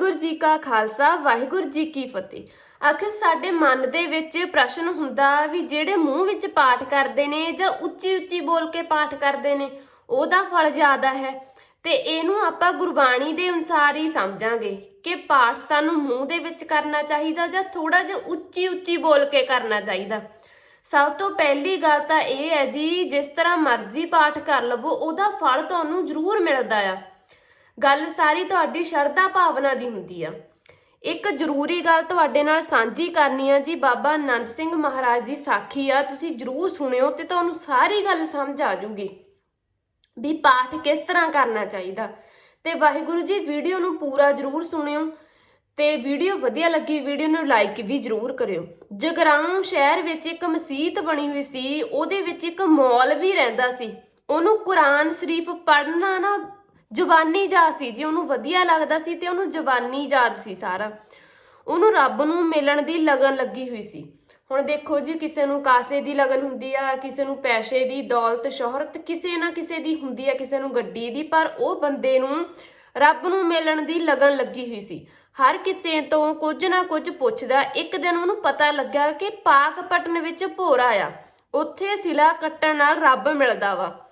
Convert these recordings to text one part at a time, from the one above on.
ਵਾਹਿਗੁਰੂ ਜੀ ਕਾ ਖਾਲਸਾ, ਵਾਹਿਗੁਰੂ ਜੀ ਕੀ ਫਤਿਹ। ਆਖਿਰ ਸਾਡੇ ਮਨ ਦੇ ਵਿੱਚ ਪ੍ਰਸ਼ਨ ਹੁੰਦਾ ਵੀ ਜਿਹੜੇ ਮੂੰਹ ਵਿੱਚ ਪਾਠ ਕਰਦੇ ਨੇ ਜਾਂ ਉੱਚੀ ਉੱਚੀ ਬੋਲ ਕੇ ਪਾਠ ਕਰਦੇ ਨੇ, ਉਹਦਾ ਫਲ ਜ਼ਿਆਦਾ ਹੈ। ਤੇ ਇਹਨੂੰ ਆਪਾਂ ਗੁਰਬਾਣੀ ਦੇ ਅਨੁਸਾਰ ਹੀ ਸਮਝਾਂਗੇ ਕਿ ਪਾਠ ਸਾਨੂੰ ਮੂੰਹ ਦੇ ਵਿੱਚ ਕਰਨਾ ਚਾਹੀਦਾ ਜਾਂ ਥੋੜਾ ਜਿਹਾ ਉੱਚੀ ਉੱਚੀ ਬੋਲ ਕੇ ਕਰਨਾ ਚਾਹੀਦਾ। ਸਭ ਤੋਂ ਪਹਿਲੀ ਗੱਲ ਤਾਂ ਇਹ ਹੈ ਜੀ, ਜਿਸ ਤਰ੍ਹਾਂ ਮਰਜ਼ੀ ਪਾਠ ਕਰ ਲਵੋ, ਉਹਦਾ ਫਲ ਤੁਹਾਨੂੰ ਜ਼ਰੂਰ ਮਿਲਦਾ ਆ। ਗੱਲ ਸਾਰੀ ਤੁਹਾਡੀ ਸ਼ਰਧਾ ਭਾਵਨਾ ਦੀ ਹੁੰਦੀ ਆ। ਇੱਕ ਜ਼ਰੂਰੀ ਗੱਲ ਤੁਹਾਡੇ ਨਾਲ ਸਾਂਝੀ ਕਰਨੀ ਆ ਜੀ, ਬਾਬਾ ਆਨੰਦ ਸਿੰਘ ਮਹਾਰਾਜ ਦੀ ਸਾਖੀ ਆ, ਤੁਸੀਂ ਜ਼ਰੂਰ ਸੁਣਿਓ ਤੇ ਤੁਹਾਨੂੰ ਸਾਰੀ ਗੱਲ ਸਮਝ ਆ ਜੂਗੀ ਵੀ ਪਾਠ ਕਿਸ ਤਰ੍ਹਾਂ ਕਰਨਾ ਚਾਹੀਦਾ। ਤੇ ਵਾਹਿਗੁਰੂ ਜੀ, ਵੀਡੀਓ ਨੂੰ ਪੂਰਾ ਜ਼ਰੂਰ ਸੁਣਿਓ ਤੇ ਵੀਡੀਓ ਵਧੀਆ ਲੱਗੀ, ਵੀਡੀਓ ਨੂੰ ਲਾਈਕ ਵੀ ਜ਼ਰੂਰ ਕਰਿਓ। ਜਗਰਾਉਂ ਸ਼ਹਿਰ ਵਿੱਚ ਇੱਕ ਮਸਜਿਦ ਬਣੀ ਹੋਈ ਸੀ, ਉਹਦੇ ਵਿੱਚ ਇੱਕ ਮੌਲਵੀ ਰਹਿੰਦਾ ਸੀ। ਉਹਨੂੰ ਕੁਰਾਨ ਸ਼ਰੀਫ ਪੜ੍ਹਨਾ ਨਾ ਜ਼ੁਬਾਨੀ ਯਾਦ ਸੀ, ਜੀ ਉਹਨੂੰ ਵਧੀਆ ਲੱਗਦਾ ਸੀ ਤੇ ਉਹਨੂੰ ਜ਼ੁਬਾਨੀ ਯਾਦ ਸੀ ਸਾਰਾ। ਉਹਨੂੰ ਰੱਬ ਨੂੰ ਮਿਲਣ ਦੀ ਲਗਨ ਲੱਗੀ ਹੋਈ ਸੀ। ਹੁਣ ਦੇਖੋ ਜੀ, ਕਿਸੇ ਨੂੰ ਕਾਸੇ ਦੀ ਲਗਨ ਹੁੰਦੀ ਆ, ਕਿਸੇ ਨੂੰ ਪੈਸੇ ਦੀ ਦੌਲਤ, ਸ਼ੋਹਰਤ ਕਿਸੇ ਨਾ ਕਿਸੇ ਦੀ ਹੁੰਦੀ ਆ, ਕਿਸੇ ਨੂੰ ਗੱਡੀ ਦੀ, ਪਰ ਉਹ ਬੰਦੇ ਨੂੰ ਰੱਬ ਨੂੰ ਮਿਲਣ ਦੀ ਲਗਨ ਲੱਗੀ ਹੋਈ ਸੀ। ਹਰ ਕਿਸੇ ਤੋਂ ਕੁਝ ਨਾ ਕੁਝ ਪੁੱਛਦਾ, ਇੱਕ ਦਿਨ ਉਹਨੂੰ ਪਤਾ ਲੱਗਾ ਕਿ ਪਾਕਪਟਨ ਵਿੱਚ ਭੋਰਾ ਆ। ਉੱਥੇ ਸਿਲਾ ਕੱਟਣ ਨਾਲ ਰੱਬ ਮਿਲਦਾ ਵਾ।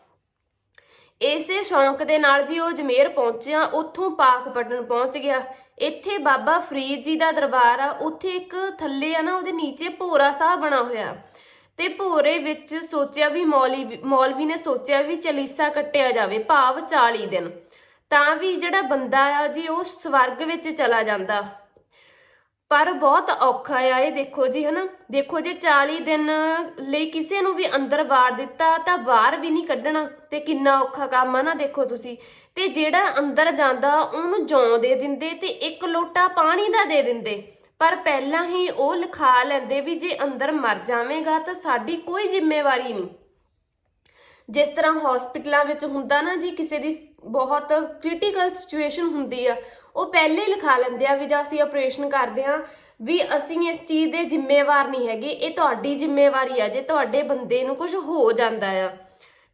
ਇਸੇ ਸ਼ੌਂਕ ਦੇ ਨਾਲ ਜੀ ਉਹ ਜਮੇਰ ਪਹੁੰਚਿਆ, ਉੱਥੋਂ ਪਾਕਪਟਨ ਪਹੁੰਚ ਗਿਆ। ਇੱਥੇ ਬਾਬਾ ਫਰੀਦ ਜੀ ਦਾ ਦਰਬਾਰ ਆ, ਉੱਥੇ ਇੱਕ ਥੱਲੇ ਆ ਨਾ, ਉਹਦੇ ਨੀਚੇ ਭੋਰਾ ਸਾਹਿਬ ਬਣਾ ਹੋਇਆ। ਤੇ ਭੋਰੇ ਵਿੱਚ ਸੋਚਿਆ ਵੀ ਮੌਲਵੀ ਮੌਲਵੀ ਨੇ ਸੋਚਿਆ ਵੀ ਚਲੀਸਾ ਕੱਟਿਆ ਜਾਵੇ, ਭਾਵ 40 ਦਿਨ। ਤਾਂ ਵੀ ਜਿਹੜਾ ਬੰਦਾ ਆ ਜੀ, ਉਹ ਸਵਰਗ ਵਿੱਚ ਚਲਾ ਜਾਂਦਾ। ਪਰ ਬਹੁਤ ਔਖਾ ਆ, ਇਹ ਦੇਖੋ ਜੀ, ਹਨਾ? ਦੇਖੋ ਜੇ 40 ਦਿਨ ਲਈ ਕਿਸੇ ਨੂੰ ਵੀ ਅੰਦਰ ਵਾੜ ਦਿੱਤਾ, ਤਾਂ ਬਾਹਰ ਵੀ ਨਹੀਂ ਕੱਢਣਾ। ਤੇ ਕਿੰਨਾ ਔਖਾ ਕੰਮ ਆ ਨਾ, ਦੇਖੋ ਤੁਸੀਂ। ਤੇ ਜਿਹੜਾ ਅੰਦਰ ਜਾਂਦਾ, ਉਹਨੂੰ ਜੌਂ ਦੇ ਦਿੰਦੇ ਤੇ ਇੱਕ ਲੋਟਾ ਪਾਣੀ ਦਾ ਦੇ ਦਿੰਦੇ। ਪਰ ਪਹਿਲਾਂ ਹੀ ਉਹ ਲਿਖਾ ਲੈਂਦੇ ਵੀ ਜੇ ਅੰਦਰ ਮਰ ਜਾਵੇਂਗਾ, ਤਾਂ ਸਾਡੀ ਕੋਈ ਜ਼ਿੰਮੇਵਾਰੀ ਨਹੀਂ। ਜਿਸ ਤਰ੍ਹਾਂ ਹਸਪੀਟਲਾਂ ਵਿੱਚ ਹੁੰਦਾ ਨਾ ਜੀ, ਕਿਸੇ ਦੀ ਬਹੁਤ ਕ੍ਰਿਟੀਕਲ ਸਿਚੁਏਸ਼ਨ ਹੁੰਦੀ ਆ। ਉਹ ਪਹਿਲੇ ਲਿਖਾ ਲੈਂਦੇ ਆ ਵੀ ਜਾਂ ਅਸੀਂ ਆਪਰੇਸ਼ਨ ਕਰਦੇ ਆ ਵੀ ਅਸੀਂ ਇਸ ਚੀਜ਼ ਦੇ ਜ਼ਿੰਮੇਵਾਰ ਨਹੀਂ ਹੈਗੇ, ਇਹ ਤੁਹਾਡੀ ਜ਼ਿੰਮੇਵਾਰੀ ਆ, ਜੇ ਤੁਹਾਡੇ ਬੰਦੇ ਨੂੰ ਕੁਝ ਹੋ ਜਾਂਦਾ ਆ।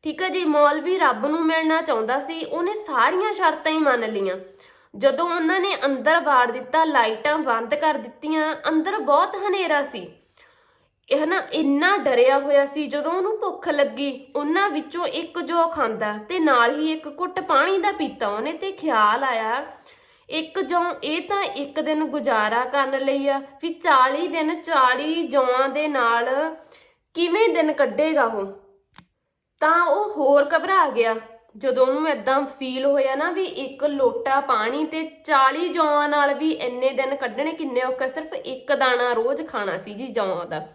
ਠੀਕ ਆ ਜੀ, ਮੌਲਵੀ ਰੱਬ ਨੂੰ ਮਿਲਣਾ ਚਾਹੁੰਦਾ ਸੀ, ਉਹਨੇ ਸਾਰੀਆਂ ਸ਼ਰਤਾਂ ਹੀ ਮੰਨ ਲਈਆਂ। ਜਦੋਂ ਉਹਨਾਂ ਨੇ ਅੰਦਰ ਵਾੜ ਦਿੱਤਾ, ਲਾਈਟਾਂ ਬੰਦ ਕਰ ਦਿੱਤੀਆਂ, ਅੰਦਰ ਬਹੁਤ ਹਨੇਰਾ ਸੀ। ਇਹ ਨਾ ਇੰਨਾ ਡਰਿਆ ਹੋਇਆ ਸੀ, ਜਦੋਂ ਉਹਨੂੰ ਭੁੱਖ ਲੱਗੀ, ਉਹਨਾਂ ਵਿੱਚੋਂ ਇੱਕ ਜੋ ਖਾਂਦਾ ਤੇ ਨਾਲ ਹੀ ਇੱਕ ਘੁੱਟ ਪਾਣੀ ਦਾ ਪੀਤਾ ਉਹਨੇ ਤੇ ਖਿਆਲ ਆਇਆ। ਇੱਕ ਜੌਂ ਇਹ ਤਾਂ ਇੱਕ ਦਿਨ ਗੁਜ਼ਾਰਾ ਕਰਨ ਲਈ ਆ, ਵੀ 40 ਦਿਨ 40 ਜੌਆਂ ਦੇ ਨਾਲ ਕਿਵੇਂ ਦਿਨ ਕੱਢੇਗਾ ਉਹ? ਤਾਂ ਉਹ ਹੋਰ ਘਬਰਾ ਗਿਆ, ਜਦੋਂ ਉਹਨੂੰ ਐਦਾਂ ਫੀਲ ਹੋਇਆ ਨਾ ਵੀ ਇੱਕ ਲੋਟਾ ਪਾਣੀ ਤੇ 40 ਜੌਆਂ ਨਾਲ ਵੀ ਇੰਨੇ ਦਿਨ ਕੱਢਣੇ, ਕਿੰਨੇ ਔਖਾ, ਸਿਰਫ ਇੱਕ ਦਾਣਾ ਰੋਜ਼ ਖਾਣਾ ਸੀ ਜੀ ਜੌਆਂ ਦਾ।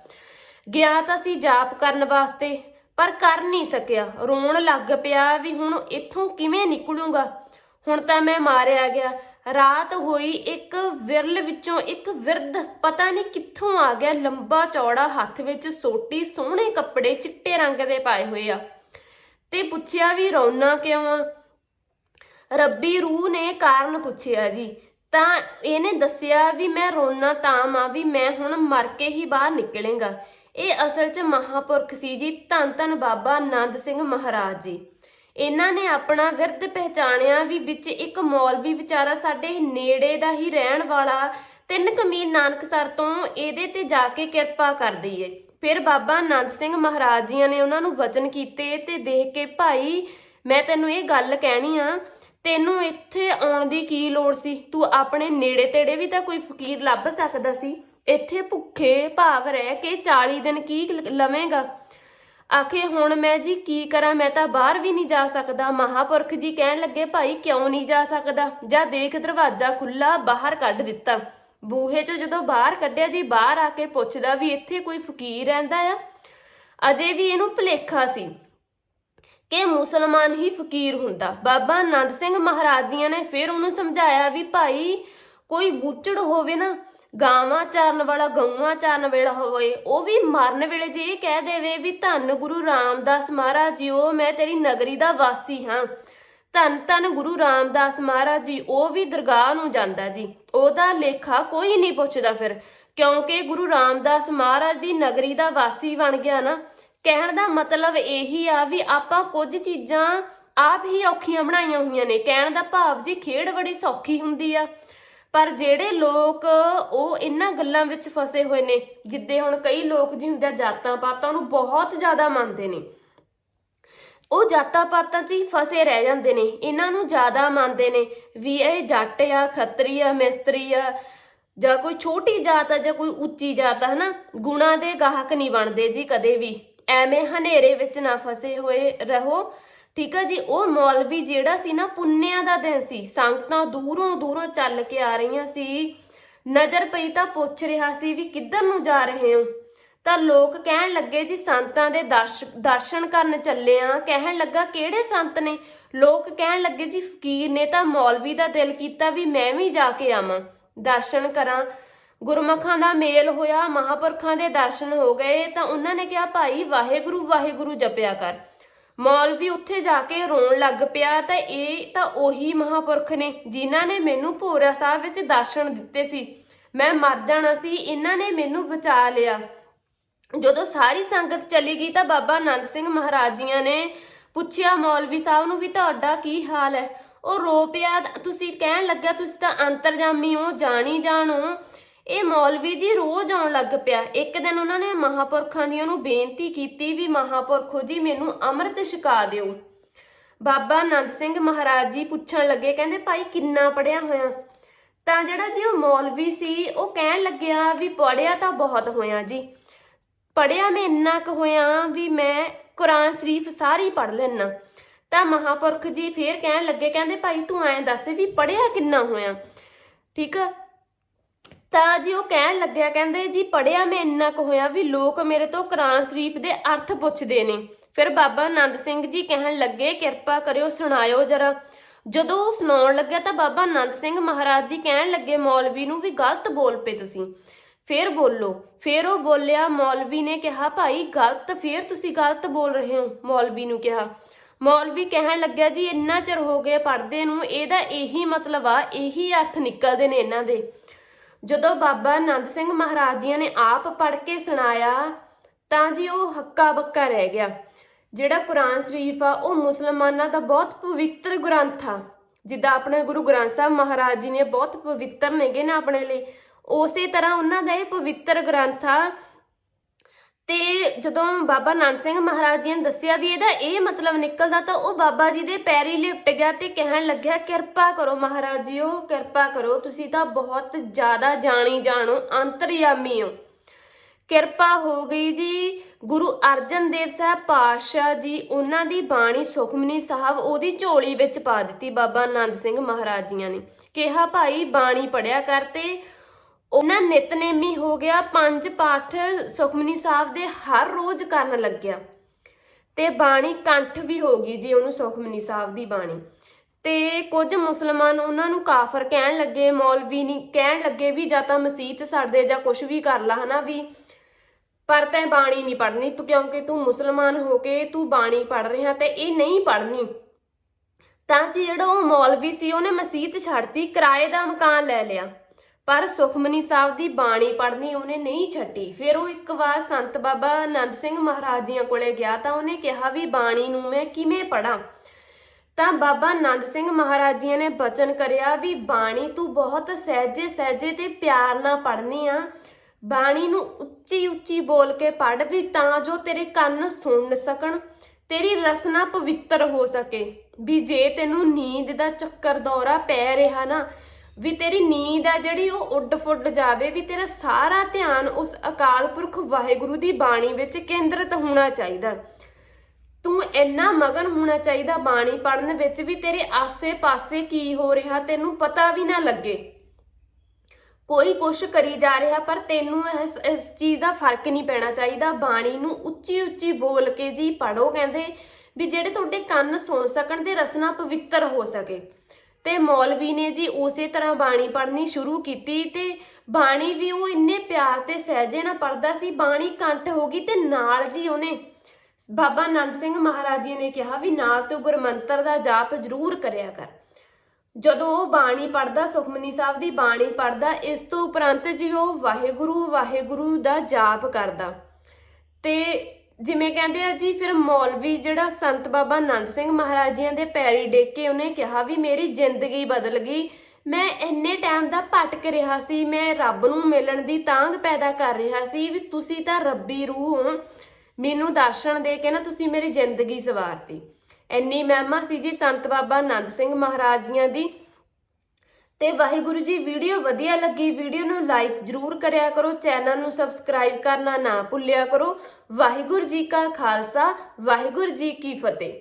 ਗਿਆ ਤਾਂ ਸੀ ਜਾਪ ਕਰਨ ਵਾਸਤੇ, ਪਰ ਕਰ ਨਹੀਂ ਸਕਿਆ। ਰੋਣ ਲੱਗ ਪਿਆ ਵੀ ਹੁਣ ਇੱਥੋਂ ਕਿਵੇਂ ਨਿਕਲੂੰਗਾ। ਹੁਣ ਤਾਂ ਮੈਂ ਮਾਰਿਆ ਗਿਆ। ਰਾਤ ਹੋਈ ਇੱਕ ਵਿਰਲ ਵਿੱਚੋਂ ਇੱਕ ਵਿਰਧ, ਪਤਾ ਨਹੀਂ ਕਿੱਥੋਂ ਆ ਗਿਆ। ਲੰਬਾ ਚੌੜਾ ਹੱਥ ਵਿੱਚ ਸੋਟੀ ਸੋਹਣੇ ਕੱਪੜੇ ਚਿੱਟੇ ਰੰਗ ਦੇ ਪਾਏ ਹੋਏ ਆ। ਤੇ ਪੁੱਛਿਆ ਵੀ ਰੋਣਾ ਕਿਉਂ ਆ? ਰੱਬੀ ਰੂਹ ਨੇ ਕਾਰਨ ਪੁੱਛਿਆ ਜੀ। ਤਾਂ ਇਹਨੇ ਦੱਸਿਆ ਵੀ ਮੈਂ ਰੋਣਾ ਤਾਂ ਮਾਂ ਵੀ ਮੈਂ ਹੁਣ ਮਰ ਕੇ ਹੀ ਬਾਹਰ ਨਿਕਲੇਗਾ। ਇਹ ਅਸਲ 'ਚ ਮਹਾਪੁਰਖ ਸੀ ਜੀ, ਧੰਨ ਧੰਨ ਬਾਬਾ ਆਨੰਦ ਸਿੰਘ ਮਹਾਰਾਜ ਜੀ। ਇਹਨਾਂ ਨੇ ਆਪਣਾ ਵਿਰਧ ਪਹਿਚਾਣਿਆ ਵੀ ਵਿੱਚ ਇੱਕ ਮੌਲਵੀ ਵਿਚਾਰਾ ਸਾਡੇ ਨੇੜੇ ਦਾ ਹੀ ਰਹਿਣ ਵਾਲਾ ਤਿੰਨ ਕਮੀਨ ਨਾਨਕਸਰ ਤੋਂ ਇਹਦੇ ਤੇ ਜਾ ਕੇ ਕਿਰਪਾ ਕਰ ਦਈਏ ਫਿਰ ਬਾਬਾ ਆਨੰਦ ਸਿੰਘ ਮਹਾਰਾਜ ਜੀਆਂ ਨੇ ਉਹਨਾਂ ਨੂੰ ਵਚਨ ਕੀਤੇ ਤੇ ਦੇਖ ਕੇ, ਭਾਈ, ਮੈਂ ਤੈਨੂੰ ਇਹ ਗੱਲ ਕਹਿਣੀ ਆ, ਤੈਨੂੰ ਇੱਥੇ ਆਉਣ ਦੀ ਕੀ ਲੋੜ ਸੀ? ਤੂੰ ਆਪਣੇ ਨੇੜੇ ਤੇੜੇ ਵੀ ਤਾਂ ਕੋਈ ਫਕੀਰ ਲੱਭ ਸਕਦਾ ਸੀ? ਇੱਥੇ ਭੁੱਖੇ ਭਾਵ ਰਹਿ ਕੇ 40 ਦਿਨ ਕੀ ਲ- ਲਵੇਂਗਾ? ਆਖੇ, ਹੁਣ ਮੈਂ ਜੀ ਕੀ ਕਰਾਂ? ਮੈਂ ਤਾਂ ਬਾਹਰ ਵੀ ਨਹੀਂ ਜਾ ਸਕਦਾ। ਮਹਾਪੁਰਖ ਜੀ ਕਹਿਣ ਲੱਗੇ, ਭਾਈ, ਕਿਉਂ ਨਹੀਂ ਜਾ ਸਕਦਾ? ਜਾਂ ਦੇਖ ਦਰਵਾਜ਼ਾ ਖੁੱਲਾ ਬਾਹਰ ਕੱਢ ਦਿੱਤਾ। ਬੂਹੇ 'ਚੋਂ ਜਦੋਂ ਬਾਹਰ ਕੱਢਿਆ ਜੀ, ਬਾਹਰ ਆ ਕੇ ਪੁੱਛਦਾ ਵੀ ਇੱਥੇ ਕੋਈ ਫਕੀਰ ਰਹਿੰਦਾ ਆ? ਅਜੇ ਵੀ ਇਹਨੂੰ ਭੁਲੇਖਾ ਸੀ ਕਿ ਮੁਸਲਮਾਨ ਹੀ ਫਕੀਰ ਹੁੰਦਾ। ਬਾਬਾ ਆਨੰਦ ਸਿੰਘ ਮਹਾਰਾਜ ਜੀਆਂ ਨੇ ਫਿਰ ਉਹਨੂੰ ਸਮਝਾਇਆ ਵੀ ਭਾਈ, ਕੋਈ ਬੂਚੜ ਹੋਵੇ ਨਾ ਗਾਵਾਂ ਚਾਰਨ ਵਾਲਾ, ਗਊਆਂ ਚਾਰਨ ਵੇਲਾ ਹੋਵੇ, ਉਹ ਵੀ ਮਰਨ ਵੇਲੇ ਜੇ ਇਹ ਕਹਿ ਦੇਵੇ ਵੀ ਧੰਨ ਗੁਰੂ ਰਾਮਦਾਸ ਮਹਾਰਾਜ ਜੀ ਉਹ ਮੈਂ ਤੇਰੀ ਨਗਰੀ ਦਾ ਵਾਸੀ ਹਾਂ। ਧੰਨ ਧੰਨ ਗੁਰੂ ਰਾਮਦਾਸ ਮਹਾਰਾਜ ਜੀ, ਉਹ ਵੀ ਦਰਗਾਹ ਨੂੰ ਜਾਂਦਾ ਜੀ। ਉਹਦਾ ਲੇਖਾ ਕੋਈ ਨਹੀਂ ਪੁੱਛਦਾ ਫਿਰ, ਕਿਉਂਕਿ ਗੁਰੂ ਰਾਮਦਾਸ ਮਹਾਰਾਜ ਦੀ ਨਗਰੀ ਦਾ ਵਾਸੀ ਬਣ ਗਿਆ ਨਾ। ਕਹਿਣ ਦਾ ਮਤਲਬ ਇਹੀ ਆ ਵੀ ਆਪਾਂ ਕੁਝ ਚੀਜ਼ਾਂ ਆਪ ਹੀ ਔਖੀਆਂ ਬਣਾਈਆਂ ਹੋਈਆਂ ਨੇ। ਕਹਿਣ ਦਾ ਭਾਵ ਜੀ ਖੇਡ ਬੜੀ ਸੌਖੀ ਹੁੰਦੀ ਆ। ਪਰ ਜਿਹੜੇ ਲੋਕ ਉਹ ਇਹਨਾਂ ਗੱਲਾਂ ਵਿੱਚ ਫਸੇ ਹੋਏ ਨੇ, ਜਿੱਦੇ ਹੁਣ ਕਈ ਲੋਕ ਜੀ ਹੁੰਦੇ ਆ ਜਾਤਾਂ ਪਾਤਾਂ ਨੂੰ ਬਹੁਤ ਜ਼ਿਆਦਾ ਮੰਨਦੇ ਨੇ। ਉਹ ਜਾਤਾਂ ਪਾਤਾਂ 'ਚ ਹੀ ਫਸੇ ਰਹਿ ਜਾਂਦੇ ਨੇ, ਇਹਨਾਂ ਨੂੰ ਜ਼ਿਆਦਾ ਮੰਨਦੇ ਨੇ ਵੀ ਇਹ ਜੱਟ ਆ, ਖੱਤਰੀ ਆ, ਮਿਸਤਰੀ ਆ, ਜਾਂ ਕੋਈ ਛੋਟੀ ਜਾਤ ਆ ਜਾਂ ਕੋਈ ਉੱਚੀ ਜਾਤ ਆ, ਹਨਾ? ਗੁਣਾ ਦੇ ਗਾਹਕ ਨਹੀਂ ਬਣਦੇ ਜੀ ਕਦੇ ਵੀ। ਐਵੇਂ ਹਨੇਰੇ ਵਿੱਚ ਨਾ ਫਸੇ ਹੋਏ ਰਹੋ। ਠੀਕ ਆ ਜੀ, ਉਹ ਮੌਲਵੀ ਜਿਹੜਾ ਸੀ ਨਾ, ਪੁੰਨਿਆਂ ਦਾ ਦਿਨ ਸੀ। ਸੰਗਤਾਂ ਦੂਰੋਂ ਦੂਰੋਂ ਚੱਲ ਕੇ ਆ ਰਹੀਆਂ ਸੀ। ਨਜ਼ਰ ਪਈ ਤਾਂ ਪੁੱਛ ਰਿਹਾ ਸੀ ਵੀ ਕਿੱਧਰ ਨੂੰ ਜਾ ਰਹੇ ਹੋ? ਤਾਂ ਲੋਕ ਕਹਿਣ ਲੱਗੇ, ਜੀ, ਸੰਤਾਂ ਦੇ ਦਰਸ਼, ਦਰਸ਼ਨ ਕਰਨ ਚੱਲੇ ਆ। ਕਹਿਣ ਲੱਗਾ, ਕਿਹੜੇ ਸੰਤ ਨੇ? ਲੋਕ ਕਹਿਣ ਲੱਗੇ, ਜੀ, ਫਕੀਰ ਨੇ ਤਾਂ ਮੌਲਵੀ ਦਾ ਦਿਲ ਕੀਤਾ ਵੀ ਮੈਂ ਵੀ ਜਾ ਕੇ ਆਵਾਂ। ਦਰਸ਼ਨ ਕਰਾਂ। ਗੁਰਮੁਖਾਂ ਦਾ ਮੇਲ ਹੋਇਆ, ਮਹਾਪੁਰਖਾਂ ਦੇ ਦਰਸ਼ਨ ਹੋ ਗਏ, ਤਾਂ ਉਹਨਾਂ ਨੇ ਕਿਹਾ, ਭਾਈ, ਵਾਹਿਗੁਰੂ ਵਾਹਿਗੁਰੂ ਜਪਿਆ ਕਰ। ਮੌਲਵੀ ਉੱਥੇ ਜਾ ਕੇ ਰੋਣ ਲੱਗ ਪਿਆ ਤਾਂ ਇਹ ਤਾਂ ਉਹੀ ਮਹਾਪੁਰਖ ਨੇ ਜਿਨ੍ਹਾਂ ਨੇ ਮੈਨੂੰ ਭੋਰਾ ਸਾਹਿਬ ਵਿੱਚ ਦਰਸ਼ਨ ਦਿੱਤੇ ਸੀ। ਮੈਂ ਮਰ ਜਾਣਾ ਸੀ, ਇਹਨਾਂ ਨੇ ਮੈਨੂੰ ਬਚਾ ਲਿਆ। ਜਦੋਂ ਸਾਰੀ ਸੰਗਤ ਚਲੀ ਗਈ ਤਾਂ ਬਾਬਾ ਆਨੰਦ ਸਿੰਘ ਮਹਾਰਾਜ ਜੀਆਂ ਨੇ ਪੁੱਛਿਆ, ਮੌਲਵੀ ਸਾਹਿਬ ਨੂੰ ਵੀ ਤੁਹਾਡਾ ਕੀ ਹਾਲ ਹੈ? ਉਹ ਰੋ ਪਿਆ, ਤੁਸੀਂ ਕਹਿਣ ਲੱਗਾ ਤੁਸੀਂ ਤਾਂ ਅੰਤਰਜਾਮੀ ਹੋ ਜਾਣੀ ਜਾਣੋ ਇਹ ਮੌਲਵੀ ਜੀ ਰੋਜ਼ ਆਉਣ ਲੱਗ ਪਿਆ। ਇੱਕ ਦਿਨ ਉਹਨਾਂ ਨੇ ਮਹਾਪੁਰਖਾਂ ਦੀ ਉਹਨੂੰ ਬੇਨਤੀ ਕੀਤੀ ਵੀ ਮਹਾਪੁਰਖੋ ਜੀ, ਮੈਨੂੰ ਅੰਮ੍ਰਿਤ ਛਕਾ ਦਿਓ। ਬਾਬਾ ਆਨੰਦ ਸਿੰਘ ਮਹਾਰਾਜ ਜੀ ਪੁੱਛਣ ਲੱਗੇ, ਕਹਿੰਦੇ, ਭਾਈ, ਕਿੰਨਾ ਪੜਿਆ ਹੋਇਆ? ਤਾਂ ਜਿਹੜਾ ਜੀ ਉਹ ਮੌਲਵੀ ਸੀ, ਉਹ ਕਹਿਣ ਲੱਗਿਆ ਵੀ ਪੜਿਆ ਤਾਂ ਬਹੁਤ ਹੋਇਆ ਜੀ। ਪੜਿਆ ਮੈਂ ਇੰਨਾ ਕੁ ਹੋਇਆ ਵੀ ਮੈਂ ਕੁਰਾਨ ਸ਼ਰੀਫ ਸਾਰੀ ਪੜ ਲੈਣਾ ਤਾਂ ਮਹਾਪੁਰਖ ਜੀ ਫੇਰ ਕਹਿਣ ਲੱਗੇ, ਕਹਿੰਦੇ, ਭਾਈ, ਤੂੰ ਐਂ ਦੱਸ ਵੀ ਪੜਿਆ ਕਿੰਨਾ ਹੋਇਆ? ਠੀਕ ਆ? ਤਾਂ ਜੀ ਉਹ ਕਹਿਣ ਲੱਗਿਆ, ਕਹਿੰਦੇ ਜੀ ਪੜਿਆ ਮੈਂ ਇੰਨਾ ਕੁ ਹੋਇਆ ਵੀ ਲੋਕ ਮੇਰੇ ਤੋਂ ਕੁਰਾਨ ਸ਼ਰੀਫ ਦੇ ਅਰਥ ਪੁੱਛਦੇ ਨੇ। ਫਿਰ ਬਾਬਾ ਆਨੰਦ ਸਿੰਘ ਜੀ ਕਹਿਣ ਲੱਗੇ, ਕਿਰਪਾ ਕਰਿਓ, ਸੁਣਾਇਓ ਜਰਾ। ਜਦੋਂ ਉਹ ਸੁਣਾਉਣ ਲੱਗਿਆ ਤਾਂ ਬਾਬਾ ਆਨੰਦ ਸਿੰਘ ਮਹਾਰਾਜ ਜੀ ਕਹਿਣ ਲੱਗੇ, ਮੌਲਵੀ ਨੂੰ ਵੀ ਗਲਤ ਬੋਲ ਪਏ ਤੁਸੀਂ। ਫੇਰ ਬੋਲੋ, ਫੇਰ ਉਹ ਬੋਲਿਆ, ਮੌਲਵੀ ਨੇ ਕਿਹਾ, ਭਾਈ ਗਲਤ, ਫੇਰ ਤੁਸੀਂ ਗਲਤ ਬੋਲ ਰਹੇ ਹੋ, ਮੌਲਵੀ ਨੂੰ ਕਿਹਾ। ਮੌਲਵੀ ਕਹਿਣ ਲੱਗਿਆ, ਜੀ ਇੰਨਾ ਚਿਰ ਹੋ ਗਿਆ ਪੜਦੇ ਨੂੰ, ਇਹਦਾ ਇਹੀ ਮਤਲਬ ਆ, ਇਹੀ ਅਰਥ ਨਿਕਲਦੇ ਨੇ ਇਹਨਾਂ ਦੇ। ਜਦੋਂ ਬਾਬਾ ਆਨੰਦ ਸਿੰਘ ਮਹਾਰਾਜ ਜੀਆਂ ਨੇ ਆਪ ਪੜ੍ਹ ਕੇ ਸੁਣਾਇਆ, ਤਾਂ ਜੀ ਉਹ ਹੱਕਾ ਬੱਕਾ ਰਹਿ ਗਿਆ। ਜਿਹੜਾ ਕੁਰਾਨ ਸ਼ਰੀਫ ਆ, ਉਹ ਮੁਸਲਮਾਨਾਂ ਦਾ ਬਹੁਤ ਪਵਿੱਤਰ ਗ੍ਰੰਥ ਆ। ਜਿੱਦਾਂ ਆਪਣੇ ਗੁਰੂ ਗ੍ਰੰਥ ਸਾਹਿਬ ਮਹਾਰਾਜ ਜੀ ਨੇ ਬਹੁਤ ਪਵਿੱਤਰ ਨੇਗੇ ਨਾ ਆਪਣੇ ਲਈ, ਉਸੇ ਤਰ੍ਹਾਂ ਉਹਨਾਂ ਦਾ ਇਹ ਪਵਿੱਤਰ ਗ੍ਰੰਥ ਆ ਤੇ ਜਦੋਂ ਬਾਬਾ ਨਾਨਕ ਸਿੰਘ ਮਹਾਰਾਜ ਜੀ ਨੇ ਦੱਸਿਆ ਵੀ ਇਹਦਾ ਇਹ ਮਤਲਬ ਨਿਕਲਦਾ ਤਾਂ ਉਹ ਬਾਬਾ ਜੀ ਦੇ ਪੈਰੀ ਲਿਪਟ ਗਿਆ ਤੇ ਕਹਿਣ ਲੱਗਿਆ, ਕਿਰਪਾ ਕਰੋ ਮਹਾਰਾਜ ਜੀਓ, ਕਿਰਪਾ ਕਰੋ, ਤੁਸੀਂ ਤਾਂ ਬਹੁਤ ਜ਼ਿਆਦਾ ਜਾਣੀ ਜਾਣੋ, ਅੰਤਰਯਾਮੀ ਹੋ। ਕਿਰਪਾ ਹੋ ਗਈ ਜੀ। ਗੁਰੂ ਅਰਜਨ ਦੇਵ ਸਾਹਿਬ ਪਾਤਸ਼ਾਹ ਜੀ ਉਹਨਾਂ ਦੀ ਬਾਣੀ ਸੁਖਮਨੀ ਸਾਹਿਬ ਉਹਦੀ ਝੋਲੀ ਵਿੱਚ ਪਾ ਦਿੱਤੀ ਬਾਬਾ ਆਨੰਦ ਸਿੰਘ ਮਹਾਰਾਜ ਜੀਆਂ ਨੇ। ਕਿਹਾ, ਭਾਈ, ਬਾਣੀ ਪੜਿਆ ਕਰ ਤੇ ਉਹਨਾਂ ਨਿਤਨੇਮੀ ਹੋ ਗਿਆ, ਪੰਜ ਪਾਠ ਸੁਖਮਨੀ ਸਾਹਿਬ ਦੇ ਹਰ ਰੋਜ਼ ਕਰਨ ਲੱਗਿਆ। ਤੇ ਬਾਣੀ ਕੰਠ ਵੀ ਹੋ ਗਈ ਜੀ ਉਹਨੂੰ ਸੁਖਮਨੀ ਸਾਹਿਬ ਦੀ ਬਾਣੀ। ਤੇ ਕੁਝ ਮੁਸਲਮਾਨ ਉਹਨਾਂ ਨੂੰ ਕਾਫਰ ਕਹਿਣ ਲੱਗੇ, ਮੌਲਵੀ ਨਹੀਂ, ਕਹਿਣ ਲੱਗੇ ਵੀ ਜਾਂ ਤਾਂ ਮਸੀਤ ਸੜਦੇ ਜਾਂ ਕੁਝ ਵੀ ਕਰ ਲਾ ਹਨਾ ਵੀ, ਪਰ ਤੈਂ ਬਾਣੀ ਨਹੀਂ ਪੜ੍ਹਨੀ, ਤੂੰ ਕਿਉਂਕਿ ਤੂੰ ਮੁਸਲਮਾਨ ਹੋ ਕੇ ਤੂੰ ਬਾਣੀ ਪੜ੍ਹ ਰਿਹਾ ਤੇ ਇਹ ਨਹੀਂ ਪੜ੍ਹਨੀ। ਤਾਂ ਜੀ ਜਿਹੜਾ ਉਹ ਮੌਲਵੀ ਸੀ, ਉਹਨੇ ਮਸੀਤ ਛੱਡਤੀ, ਕਿਰਾਏ ਦਾ ਮਕਾਨ ਲੈ ਲਿਆ। ਪਰ ਸੁਖਮਨੀ ਸਾਹਿਬ ਦੀ ਬਾਣੀ ਪੜ੍ਹਨੀ ਉਹਨੇ ਨਹੀਂ ਛੱਡੀ। ਫਿਰ ਉਹ ਇੱਕ ਵਾਰ ਸੰਤ ਬਾਬਾ ਆਨੰਦ ਸਿੰਘ ਮਹਾਰਾਜ ਜੀਆਂ ਕੋਲੇ ਗਿਆ ਤਾਂ ਉਹਨੇ ਕਿਹਾ ਵੀ ਬਾਣੀ ਨੂੰ ਮੈਂ ਕਿਵੇਂ ਪੜਾਂ ਤਾਂ ਬਾਬਾ ਆਨੰਦ ਸਿੰਘ ਮਹਾਰਾਜ ਜੀਆਂ ਨੇ ਬਚਨ ਕਰਿਆ ਵੀ ਬਾਣੀ ਤੂੰ ਬਹੁਤ ਸਹਿਜੇ ਸਹਿਜੇ ਤੇ ਪਿਆਰ ਨਾਲ ਪੜ੍ਹਨੀ ਆ। ਬਾਣੀ ਨੂੰ ਉੱਚੀ ਉੱਚੀ ਬੋਲ ਕੇ ਪੜ੍ਹ ਵੀ ਤਾਂ ਜੋ ਤੇਰੇ ਕੰਨ ਸੁਣ ਸਕਣ, ਤੇਰੀ ਰਸਨਾ ਪਵਿੱਤਰ ਹੋ ਸਕੇ। ਵੀ ਜੇ ਤੈਨੂੰ ਨੀਂਦ ਦਾ ਚੱਕਰ ਦੌਰਾ ਪੈ ਰਿਹਾ ਨਾ ਵੀ ਤੇਰੀ ਨੀਂਦ ਆ ਜਿਹੜੀ ਉਹ ਉੱਡ ਫੁੱਡ ਜਾਵੇ, ਵੀ ਤੇਰਾ ਸਾਰਾ ਧਿਆਨ ਉਸ ਅਕਾਲ ਪੁਰਖ ਵਾਹਿਗੁਰੂ ਦੀ ਬਾਣੀ ਵਿੱਚ ਕੇਂਦਰਿਤ ਹੋਣਾ ਚਾਹੀਦਾ। ਤੂੰ ਇੰਨਾ ਮਗਨ ਹੋਣਾ ਚਾਹੀਦਾ ਬਾਣੀ ਪੜਨ ਵਿੱਚ ਵੀ ਤੇਰੇ ਆਸੇ-ਪਾਸੇ ਕੀ ਹੋ ਰਿਹਾ ਤੈਨੂੰ ਪਤਾ ਵੀ ਨਾ ਲੱਗੇ। ਕੋਈ ਕੁਛ ਕਰੀ ਜਾ ਰਿਹਾ ਪਰ ਤੈਨੂੰ ਇਸ ਇਸ ਚੀਜ਼ ਦਾ ਫ਼ਰਕ ਨਹੀਂ ਪੈਣਾ ਚਾਹੀਦਾ। ਬਾਣੀ ਨੂੰ ਉੱਚੀ ਉੱਚੀ ਬੋਲ ਕੇ ਜੀ ਪੜੋ ਕਹਿੰਦੇ ਵੀ ਜਿਹੜੇ ਤੁਹਾਡੇ ਕੰਨ ਸੁਣ ਸਕਣ ਤੇ ਰਸਨਾ ਪਵਿੱਤਰ ਹੋ ਸਕੇ। ਤੇ ਮੌਲਵੀ ਨੇ ਜੀ ਉਸੇ ਤਰ੍ਹਾਂ ਬਾਣੀ ਪੜ੍ਹਨੀ ਸ਼ੁਰੂ ਕੀਤੀ ਤੇ ਬਾਣੀ ਵੀ ਉਹ ਇੰਨੇ ਪਿਆਰ ਤੇ ਸਹਿਜੇ ਨਾਲ ਪੜਦਾ ਸੀ, ਬਾਣੀ ਕੰਠ ਹੋ ਗਈ ਤੇ ਨਾਲ ਜੀ ਉਹਨੇ ਬਾਬਾ ਆਨੰਦ ਸਿੰਘ ਮਹਾਰਾਜ ਜੀ ਨੇ ਕਿਹਾ ਵੀ ਨਾਲ ਤੂੰ ਗੁਰਮੰਤਰ ਦਾ ਜਾਪ ਜ਼ਰੂਰ ਕਰਿਆ ਕਰ। ਜਦੋਂ ਉਹ ਬਾਣੀ ਪੜਦਾ ਸੁਖਮਨੀ ਸਾਹਿਬ ਦੀ ਬਾਣੀ ਪੜਦਾ ਇਸ ਤੋਂ ਉਪਰੰਤ ਜੀ ਉਹ ਵਾਹਿਗੁਰੂ ਵਾਹਿਗੁਰੂ ਦਾ ਜਾਪ ਕਰਦਾ। ਤੇ ਜਿਵੇਂ ਕਹਿੰਦੇ ਆ ਜੀ, ਫਿਰ ਮੌਲਵੀ ਜਿਹੜਾ ਸੰਤ ਬਾਬਾ ਆਨੰਦ ਸਿੰਘ ਮਹਾਰਾਜ ਜੀਆਂ ਦੇ ਪੈਰੀ ਡੇਕ ਕੇ ਉਹਨੇ ਕਿਹਾ ਵੀ ਮੇਰੀ ਜ਼ਿੰਦਗੀ ਬਦਲ ਗਈ। ਮੈਂ ਇੰਨੇ ਟਾਈਮ ਦਾ ਭਟਕ ਰਿਹਾ ਸੀ, ਮੈਂ ਰੱਬ ਨੂੰ ਮਿਲਣ ਦੀ ਤਾਂਘ ਪੈਦਾ ਕਰ ਰਿਹਾ ਸੀ ਵੀ ਤੁਸੀਂ ਤਾਂ ਰੱਬੀ ਰੂਹ ਹੋ। ਮੈਨੂੰ ਦਰਸ਼ਨ ਦੇ ਕੇ ਨਾ ਤੁਸੀਂ ਮੇਰੀ ਜ਼ਿੰਦਗੀ ਸਵਾਰਤੀ। ਇੰਨੀ ਮਹਿਮਾ ਸੀ ਜੀ ਸੰਤ ਬਾਬਾ ਆਨੰਦ ਸਿੰਘ ਮਹਾਰਾਜ ਜੀਆਂ ਦੀ। ਤੇ ਵਾਹਿਗੁਰੂ ਜੀ, ਵੀਡੀਓ ਵਧੀਆ ਲੱਗੀ, ਵੀਡੀਓ ਨੂੰ ਲਾਈਕ ਜਰੂਰ ਕਰਿਆ ਕਰੋ, ਚੈਨਲ ਨੂੰ ਸਬਸਕ੍ਰਾਈਬ ਕਰਨਾ ਨਾ ਭੁੱਲਿਆ ਕਰੋ। ਵਾਹਿਗੁਰੂ ਜੀ ਕਾ ਖਾਲਸਾ, ਵਾਹਿਗੁਰੂ ਜੀ ਕੀ ਫਤਿਹ।